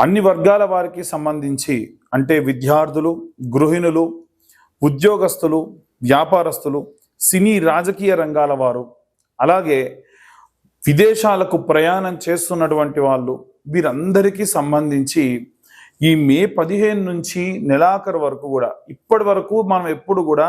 అన్ని వర్గాల వారికి సంబంధించి అంటే విద్యార్థులు గృహిణులు ఉద్యోగస్తులు వ్యాపారస్తులు సినీ రాజకీయ రంగాల వారు అలాగే విదేశాలకు ప్రయాణం చేస్తున్నటువంటి వాళ్ళు వీరందరికీ సంబంధించి ఈ మే పదిహేను నుంచి నెలాఖరు వరకు కూడా ఇప్పటి వరకు మనం ఎప్పుడు కూడా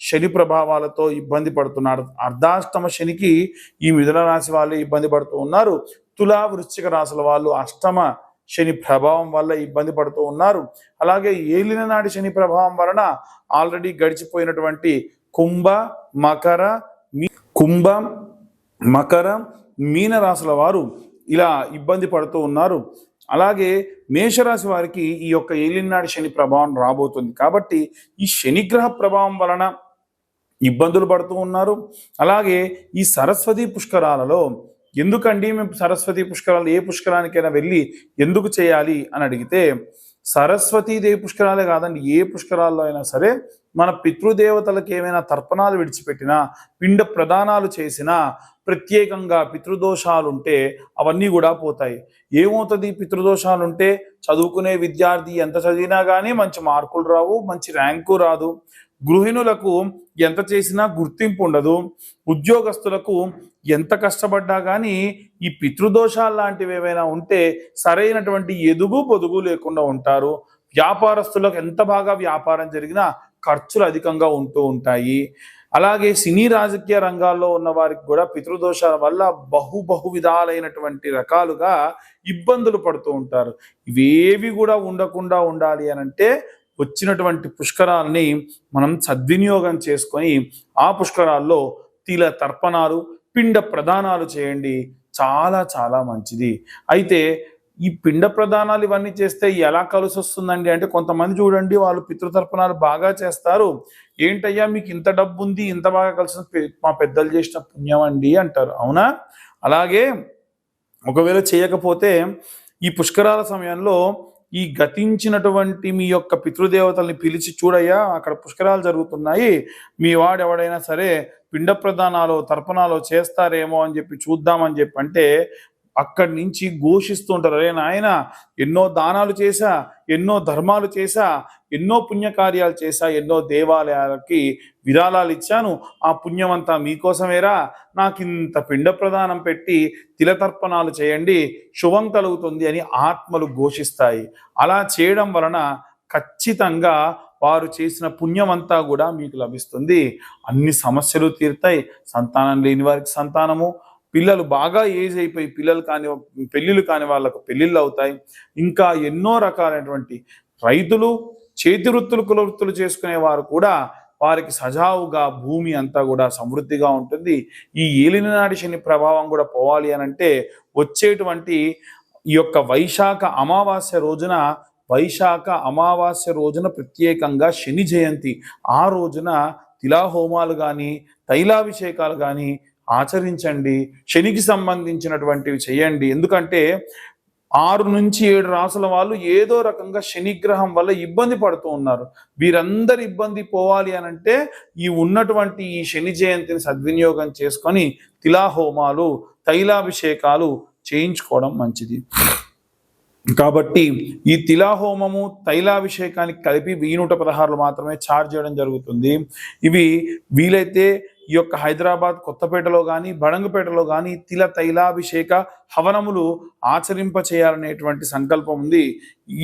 శని ప్రభావాలతో ఇబ్బంది పడుతున్నారు. అర్ధాష్టమ శనికి ఈ మిథున రాశి వాళ్ళు ఇబ్బంది పడుతూ ఉన్నారు. తులా వృశ్చిక రాశుల వాళ్ళు అష్టమ శని ప్రభావం వల్ల ఇబ్బంది పడుతూ ఉన్నారు. అలాగే ఏలిన నాటి శని ప్రభావం వలన ఆల్రెడీ గడిచిపోయినటువంటి కుంభ మకర మీ- కుంభ మకర మీన రాశుల వారు ఇలా ఇబ్బంది పడుతూ ఉన్నారు. అలాగే మేషరాశి వారికి ఈ యొక్క ఏలినాడు శని ప్రభావం రాబోతుంది. కాబట్టి ఈ శనిగ్రహ ప్రభావం వలన ఇబ్బందులు పడుతూ ఉన్నారు. అలాగే ఈ సరస్వతి పుష్కరాలలో ఎందుకండి మేము సరస్వతి పుష్కరాలు ఏ పుష్కరానికైనా వెళ్ళి ఎందుకు చేయాలి అని అడిగితే సరస్వతీదేవి పుష్కరాలే కాదండి ఏ పుష్కరాల్లో అయినా సరే మన పితృదేవతలకు ఏమైనా తర్పణాలు విడిచిపెట్టినా పిండ ప్రదానాలు చేసినా ప్రత్యేకంగా పితృదోషాలు ఉంటే అవన్నీ కూడా పోతాయి. ఏమవుతుంది? పితృదోషాలు ఉంటే చదువుకునే విద్యార్థి ఎంత చదివినా కానీ మంచి మార్కులు రావు మంచి ర్యాంకు రాదు. గృహిణులకు ఎంత చేసినా గుర్తింపు ఉండదు. ఉద్యోగస్తులకు ఎంత కష్టపడ్డా కానీ ఈ పితృదోషాలు లాంటివి ఏమైనా ఉంటే సరైనటువంటి ఎదుగు పొదుగు లేకుండా ఉంటారు. వ్యాపారస్తులకు ఎంత బాగా వ్యాపారం జరిగినా ఖర్చులు అధికంగా ఉంటూ ఉంటాయి. అలాగే సినీ రాజకీయ రంగాల్లో ఉన్న వారికి కూడా పితృదోషాల వల్ల బహు బహు విధాలైనటువంటి రకాలుగా ఇబ్బందులు పడుతూ ఉంటారు. ఇవేవి కూడా ఉండకుండా ఉండాలి అని అంటే వచ్చినటువంటి పుష్కరాలని మనం సద్వినియోగం చేసుకొని ఆ పుష్కరాల్లో తిల తర్పణాలు పిండ ప్రదానాలు చేయండి. చాలా చాలా మంచిది. అయితే ఈ పిండ ప్రదానాలు ఇవన్నీ చేస్తే ఎలా కలిసి వస్తుందండి అంటే కొంతమంది చూడండి వాళ్ళు పితృతర్పణాలు బాగా చేస్తారు. ఏంటయ్యా మీకు ఇంత డబ్బు ఉంది ఇంత బాగా కలిసి మా పెద్దలు చేసిన పుణ్యం అండి అంటారు. అవునా? అలాగే ఒకవేళ చేయకపోతే ఈ పుష్కరాల సమయంలో ఈ గతించినటువంటి మీ యొక్క పితృదేవతల్ని పిలిచి చూడయ్యా అక్కడ పుష్కరాలు జరుగుతున్నాయి. మీ వాడు ఎవడైనా సరే పిండ ప్రదానాలు తర్పణాలు చేస్తారేమో అని చెప్పి చూద్దామని చెప్పి అంటే అక్కడి నుంచి ఘోషిస్తూ ఉంటారు. అరే నాయన ఎన్నో దానాలు చేశా ఎన్నో ధర్మాలు చేశా ఎన్నో పుణ్యకార్యాలు చేశా ఎన్నో దేవాలయాలకి విరాళాలు ఇచ్చాను. ఆ పుణ్యమంతా మీకోసమేరా? నాకింత పిండ ప్రదానం పెట్టి తిలతర్పణాలు చేయండి. శుభం కలుగుతుంది అని ఆత్మలు ఘోషిస్తాయి. అలా చేయడం వలన ఖచ్చితంగా వారు చేసిన పుణ్యమంతా కూడా మీకు లభిస్తుంది. అన్ని సమస్యలు తీరుతాయి. సంతానం లేని వారికి సంతానము పిల్లలు బాగా ఏజ్ అయిపోయి పిల్లలు కాని పెళ్ళిళ్ళు కాని వాళ్ళకు పెళ్ళిళ్ళు అవుతాయి. ఇంకా ఎన్నో రకాలైనటువంటి రైతులు చేతి వృత్తులు కుల వృత్తులు చేసుకునే వారు కూడా వారికి సజావుగా భూమి అంతా కూడా సమృద్ధిగా ఉంటుంది. ఈ ఏలినాటి శని ప్రభావం కూడా పోవాలి అని అంటే వచ్చేటువంటి ఈ యొక్క వైశాఖ అమావాస్య రోజున వైశాఖ అమావాస్య రోజున ప్రత్యేకంగా శని జయంతి. ఆ రోజున తిలాహోమాలు కానీ తైలాభిషేకాలు కానీ ఆచరించండి శనికి సంబంధించినటువంటివి చేయండి. ఎందుకంటే ఆరు నుంచి ఏడు రాసుల వాళ్ళు ఏదో రకంగా శనిగ్రహం వల్ల ఇబ్బంది పడుతూ ఉన్నారు. వీరందరి ఇబ్బంది పోవాలి అని అంటే ఈ ఉన్నటువంటి ఈ శని జయంతిని సద్వినియోగం చేసుకొని తిలాహోమాలు తైలాభిషేకాలు చేయించుకోవడం మంచిది. కాబట్టి ఈ తిలాహోమము తైలాభిషేకానికి కలిపి వెయ్యి నూట పదహారులు మాత్రమే ఛార్జ్ చేయడం జరుగుతుంది. ఇవి వీలైతే ఈ యొక్క హైదరాబాద్ కొత్తపేటలో కానీ బడంగపేటలో కానీ తిల తైలాభిషేక హవనములు ఆచరింప చేయాలనేటువంటి సంకల్పం ఉంది.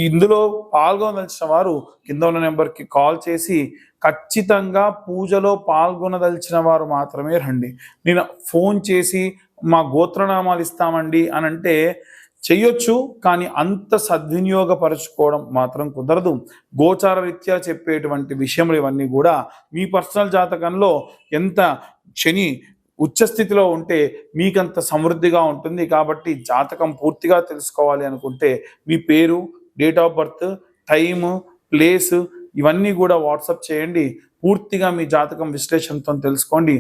ఇందులో పాల్గొనదలిచిన వారు కింద ఉన్న నెంబర్కి కాల్ చేసి ఖచ్చితంగా పూజలో పాల్గొనదలిచిన వారు మాత్రమే రండి. నేను ఫోన్ చేసి మా గోత్రనామాలు ఇస్తామండి అని అంటే చెయ్యొచ్చు కానీ అంత సద్వినియోగపరచుకోవడం మాత్రం కుదరదు. గోచార రీత్యా చెప్పేటువంటి విషయములు ఇవన్నీ కూడా మీ పర్సనల్ జాతకంలో ఎంత శని ఉచ్చస్థితిలో ఉంటే మీకంత సమృద్ధిగా ఉంటుంది కాబట్టి జాతకం పూర్తిగా తెలుసుకోవాలి అనుకుంటే మీ పేరు date of birth time place ఇవన్నీ కూడా వాట్సప్ చేయండి. పూర్తిగా మీ జాతకం విశ్లేషణతో తెలుసుకోండి.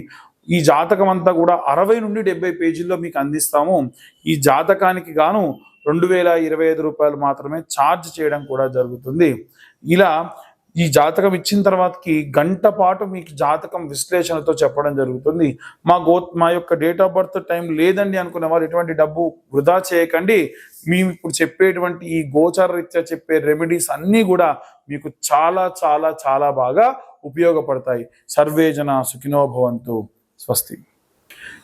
ఈ జాతకం అంతా కూడా అరవై నుండి డెబ్బై పేజీల్లో మీకు అందిస్తాము. ఈ జాతకానికి గాను రెండు వేల ఇరవై ఐదు రూపాయలు మాత్రమే ఛార్జ్ చేయడం కూడా జరుగుతుంది. ఇలా ఈ జాతకం ఇచ్చిన తర్వాతకి గంట పాటు మీకు జాతకం విశ్లేషణతో చెప్పడం జరుగుతుంది. మా గో మా యొక్క డేట్ ఆఫ్ బర్త్ టైం లేదండి అనుకునే వాళ్ళు ఎటువంటి డబ్బు వృధా చేయకండి. మేము ఇప్పుడు చెప్పేటువంటి ఈ గోచార రీత్యా చెప్పే రెమెడీస్ అన్నీ కూడా మీకు చాలా చాలా చాలా బాగా ఉపయోగపడతాయి. సర్వేజన సుఖినోభవంతు స్వస్తి.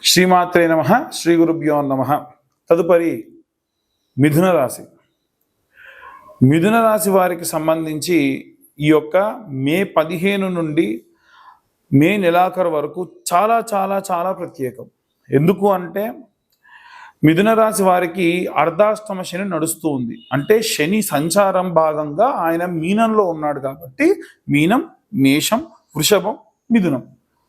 శ్రీమాత్రే నమ శ్రీ గురుభ్యో నమ. తదుపరి మిథున రాశి. మిథున రాశి వారికి సంబంధించి ఈ యొక్క మే పదిహేను నుండి మే నెలాఖరు వరకు చాలా చాలా చాలా ప్రత్యేకం. ఎందుకు అంటే మిథున రాశి వారికి అర్ధాష్టమ శని నడుస్తూ ఉంది. అంటే శని సంచారం భాగంగా ఆయన మీనంలో ఉన్నాడు కాబట్టి మీనం మేషం వృషభం మిథునం.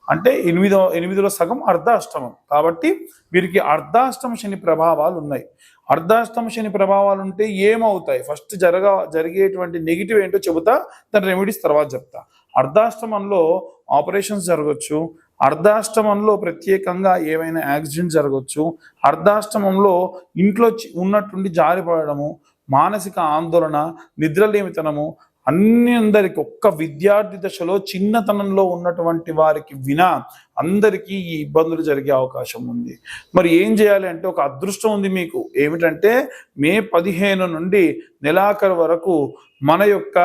అంటే ఎనిమిదో ఎనిమిదిలో సగం అర్ధాష్టమం. కాబట్టి వీరికి అర్ధాష్టమ శని ప్రభావాలు ఉన్నాయి. అర్ధాష్టమ శని ప్రభావాలు ఉంటే ఏమవుతాయి? ఫస్ట్ జరగ జరిగేటువంటి నెగిటివ్ ఏంటో చెబుతా దాని రెమెడీస్ తర్వాత చెప్తా. అర్ధాష్టమంలో ఆపరేషన్స్ జరగచ్చు. అర్ధాష్టమంలో ప్రత్యేకంగా ఏమైనా యాక్సిడెంట్ జరగచ్చు. అర్ధాష్టమంలో ఇంట్లో చి- ఉన్నట్టుండి జారిపడము మానసిక ఆందోళన నిద్రలేమితనము అన్ని అందరికి ఒక్క విద్యార్థి దశలో చిన్నతనంలో ఉన్నటువంటి వారికి వినా అందరికీ ఈ ఇబ్బందులు జరిగే అవకాశం ఉంది. మరి ఏం చేయాలి అంటే ఒక అదృష్టం ఉంది మీకు. ఏమిటంటే మే పదిహేను నుండి నెలాఖరు వరకు మన యొక్క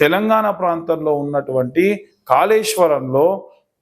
తెలంగాణ ప్రాంతంలో ఉన్నటువంటి కాళేశ్వరంలో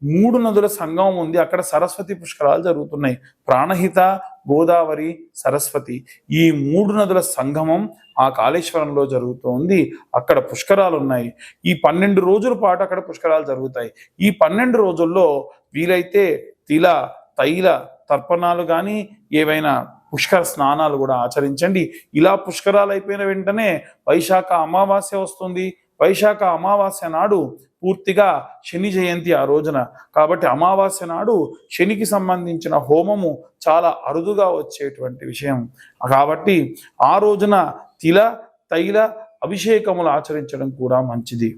మూడు నదుల సంగమం ఉంది. అక్కడ సరస్వతి పుష్కరాలు జరుగుతున్నాయి. ప్రాణహిత గోదావరి సరస్వతి ఈ మూడు నదుల సంగమం ఆ కాళేశ్వరంలో జరుగుతోంది. అక్కడ పుష్కరాలు ఉన్నాయి. ఈ పన్నెండు రోజుల పాటు అక్కడ పుష్కరాలు జరుగుతాయి. ఈ పన్నెండు రోజుల్లో వీలైతే తిల తైల తర్పణాలు కానీ ఏవైనా పుష్కర స్నానాలు కూడా ఆచరించండి. ఇలా పుష్కరాలు అయిపోయిన వెంటనే వైశాఖ అమావాస్య వస్తుంది. వైశాఖ అమావాస్య నాడు పూర్తిగా శని జయంతి ఆ రోజున. కాబట్టి అమావాస్య నాడు శనికి సంబంధించిన హోమము చాలా అరుదుగా వచ్చేటువంటి విషయం. కాబట్టి ఆ రోజున తిల తైల అభిషేకములు ఆచరించడం కూడా మంచిది.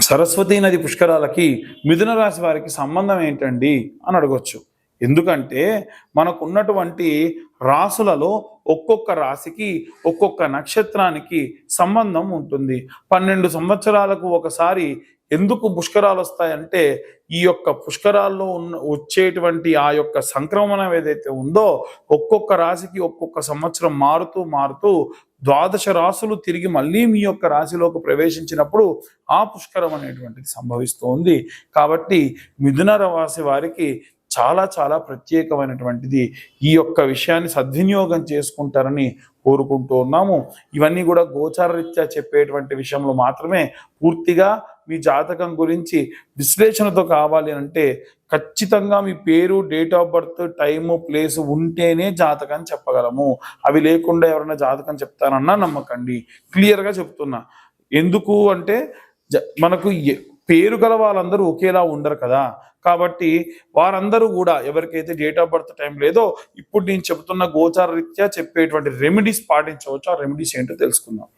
సరస్వతీ నది పుష్కరాలకి మిథున రాశి వారికి సంబంధం ఏంటండి అని అడగొచ్చు. ఎందుకంటే మనకున్నటువంటి రాసులలో ఒక్కొక్క రాశికి ఒక్కొక్క నక్షత్రానికి సంబంధం ఉంటుంది. పన్నెండు సంవత్సరాలకు ఒకసారి ఎందుకు పుష్కరాలు వస్తాయంటే ఈ యొక్క పుష్కరాల్లో ఉన్న వచ్చేటువంటి ఆ యొక్క సంక్రమణం ఏదైతే ఉందో ఒక్కొక్క రాశికి ఒక్కొక్క సంవత్సరం మారుతూ మారుతూ ద్వాదశ రాసులు తిరిగి మళ్ళీ మీ యొక్క రాశిలోకి ప్రవేశించినప్పుడు ఆ పుష్కరం అనేటువంటిది సంభవిస్తుంది. కాబట్టి మిథున రాశి వారికి చాలా చాలా ప్రత్యేకమైనటువంటిది ఈ యొక్క విషయాన్ని సద్వినియోగం చేసుకుంటారని కోరుకుంటూ ఉన్నాము. ఇవన్నీ కూడా గోచారరీత్యా చెప్పేటువంటి విషయంలో మాత్రమే పూర్తిగా మీ జాతకం గురించి విశ్లేషణతో కావాలి అంటే ఖచ్చితంగా మీ పేరు date of birth time place ఉంటేనే జాతకం చెప్పగలము. అవి లేకుండా ఎవరైనా జాతకం చెప్తానన్నా నమ్మకండి. క్లియర్గా చెప్తున్నా. ఎందుకు అంటే జ- మనకు పేరు గల వాళ్ళందరూ ఒకేలా ఉండరు కదా. కాబట్టి వారందరూ కూడా ఎవరికైతే డేట్ ఆఫ్ బర్త్ టైం లేదో ఇప్పుడు నేను చెబుతున్న గోచార రీత్యా చెప్పేటువంటి రెమెడీస్ పాటించవచ్చు. ఆ రెమెడీస్ ఏంటో తెలుసుకుందాం.